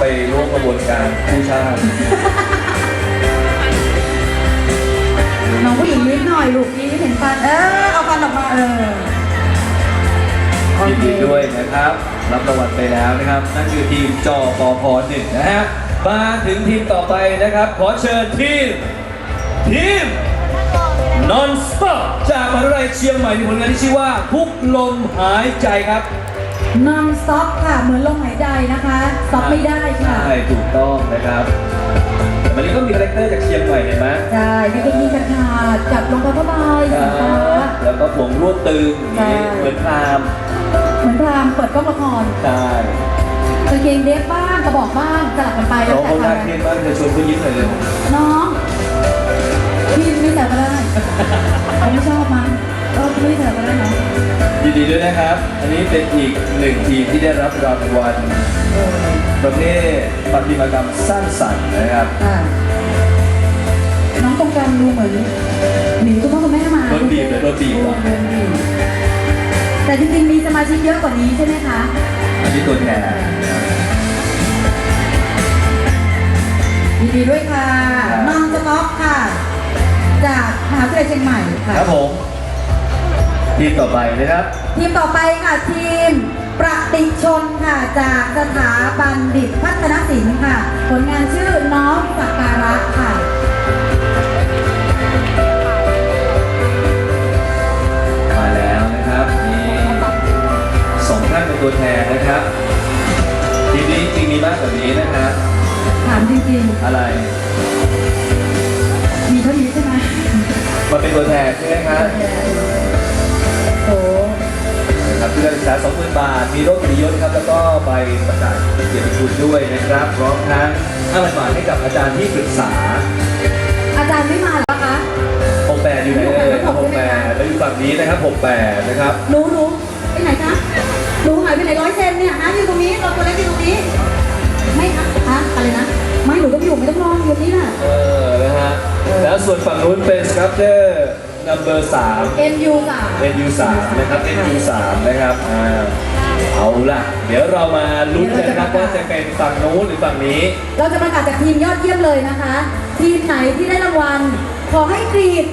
ไปร่วมกระบวนการผู้ชาติน้องผู้หญิงนิดหน่อยลูกนี้เห็นฟัน เออ เอาฟันออกมาเออโอยินเคดีด้วยนะครับ รับรางวัลไปแล้วนะครับ นั่นคือทีมจอปพหนึ่งนะฮะ มาถึงทีมต่อไปนะครับ ขอเชิญทีม ทีม Non Stop จากมหาวิทยาลัยเชียงใหม่มีผลงานที่ชื่อว่าทุกลมหายใจครับ non stop ค่ะ เหมือนลมหายใจนะคะ stop ไม่ได้ค่ะ ใช่ถูกต้องนะครับวันนี้ก็มีคาแรคเตอร์จากเชียงใหม่เห็นไหมใช่มีกางเกงขาดขาดกับรองเท้าผ้าใบสีฟ้าแล้วก็ผมรวบตึงอย่างนี้ใช่เหมือนพรามเหมือนพรามเปิดกล้องละครใช่กางเกงเดฟบ้างกระบอกบ้างสลับกันไปแล้น้วองแต่เขาใครน่าเครียดมากจะชวนเขายิ้มหน่อยเลยน้องพี่ไม่แต่ก็ได้เขาไม่ชอบมั้งเออไม่แต่ก็ได้เนาะ ยินดีด้วยนะครับ อันนี้เป็นอีกหนึ่งทีมที่ได้รับรางวัลเออประเภทประติมากรรมสร้างสรรค์นะครับค่ะน้องตรงกลางดูเหมือนหนีคุณพ่อคุณแม่มาโดนบีบเลยโดนบีบเหรอโดนบีบแต่จริงๆมีสมาชิกเยอะกว่านี้ใช่ไหมคะ อันนี้ตัวแทนนะครับยินดีด้วยค่ะครับน้องสต็อปค่ะ จากมหาวิทยาลัยเชียงใหม่ค่ะ ครับผม ทีมต่อไปนะครับ ทีมต่อไปค่ะทีมประติชนค่ะจากสถาบันดิตพัฒนศิลป์ค่ะ ผลงานชื่อน้องสักการะค่ะมาแล้วนะครับมีสองท่านเป็นตัวแทนนะครับทีมนี้จริงมีมากกว่านี้นะครับถามจริงอะไร ๆ มีเท่านี้ใช่ไหมมาเป็นตัวแทนใช่ไหมครับโอ้นะครับทุน การศึกษา 20,000 บาท มีรถมียศครับแล้วก็ใบประกาศเกียรติคุณด้วยนะครับ พร้อมทั้ง5,000บาทให้กับอาจารย์ที่ปรึกษาอาจารย์ไม่มาเหรอคะ 68อยู่ไหนเอ่ย68แล้วอยู่ฝั่งนี้นะครับ68นะครับหนูหนูไปไหนคะหนูหายไปไหนร้อยเซนเนี่ยฮะอยู่ตรงนี้เราตัวเล็กอยู่ตรงนี้ ไม่คะฮะอะไรนะ ไม่หนูต้องอยู่ไม่ต้องรออยู่นี่น่ะเออนะฮะแล้วส่วนฝั่งนู้นเป็นสครับเจอร์ number 3 MU สาม NU 3นะครับ NU 3นะครับอ่าเอาล่ะ เดี๋ยวเรามาลุ้นกันนะครับว่าจะเป็นฝั่งนู้นหรือฝั่งนี้เราจะประกาศจากทีมยอดเยี่ยมเลยนะคะ ทีมไหนที่ได้รางวัล ขอให้กรีด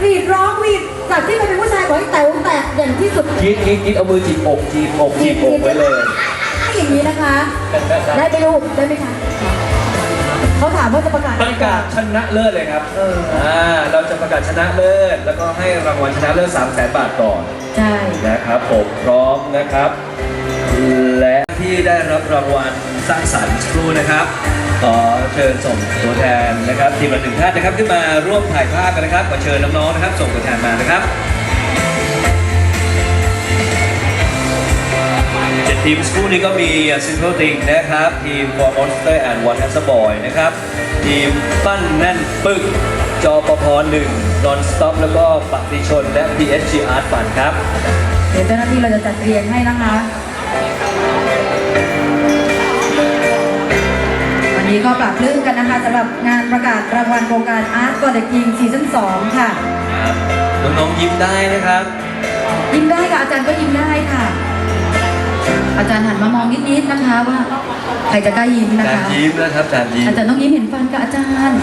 กรีดร้องวีดจากที่มันเป็นผู้ชายขอให้แต๋วแตกอย่างที่สุดคิดคิดคิดเอามือจีบอกจีบอกจีบอกไว้เลย อย่างนี้นะคะ ได้ไปลูกได้ไหมคะเขาถามว่าจะประกาศ ประกาศชนะเลิศเลยครับเอออ่าเราจะประกาศชนะเลิศ แล้วก็ให้รางวัลชนะเลิศ3 0 0 0 0 0บาทก่อนใช่ นะครับผมพร้อมนะครับ และที่ได้รับรางวัลสร้างสรรค์สักครู่นะครับขอเชิญส่งตัวแทนนะครับทีมละหนึ่งท่านนะครับขึ้นมาร่วมถ่ายภาพกันนะครับขอเชิญน้องๆนะครับ ส่งตัวแทนมานะครับ ทีมสกูนี้ก็มี Simple Thing นะครับ ทีม For Monster and One As a Boy นะครับ ทีมปั้นแน่นปึกจอปพหนึ่ง Non Stop แล้วก็ปฏิชนและ PSG Art Fund ครับ เดี๋ยวเจ้าหน้าที่เราจะจัดเรียงให้นะคะ วันนี้ก็ปรับปลื้มกันนะคะสำหรับงานประกาศรางวัลโครงการ Art for the King ซีซั่น2ค่ะครับน้องๆยิ้มได้นะครับ ยิ้มได้ค่ะอาจารย์ก็ยิ้มได้ค่ะ อาจารย์หันมามองนิดๆนะคะว่าใครจะกล้ายิ้มนะจานคะยิ้มนะครับจานยิ้มอาจารย์ต้องยิ้มเห็นฟันกับอาจารย์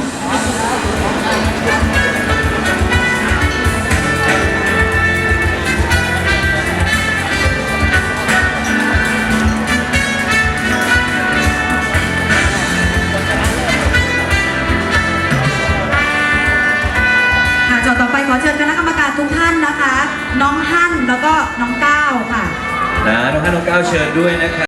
ค่ะโจทย์ต่อไปขอเชิญคณะกรรมการทุกท่านนะคะ น้องฮั่นแล้วก็น้องก้าวค่ะ นะน้องห้านน้องก้าวเชิญด้วยนะครับ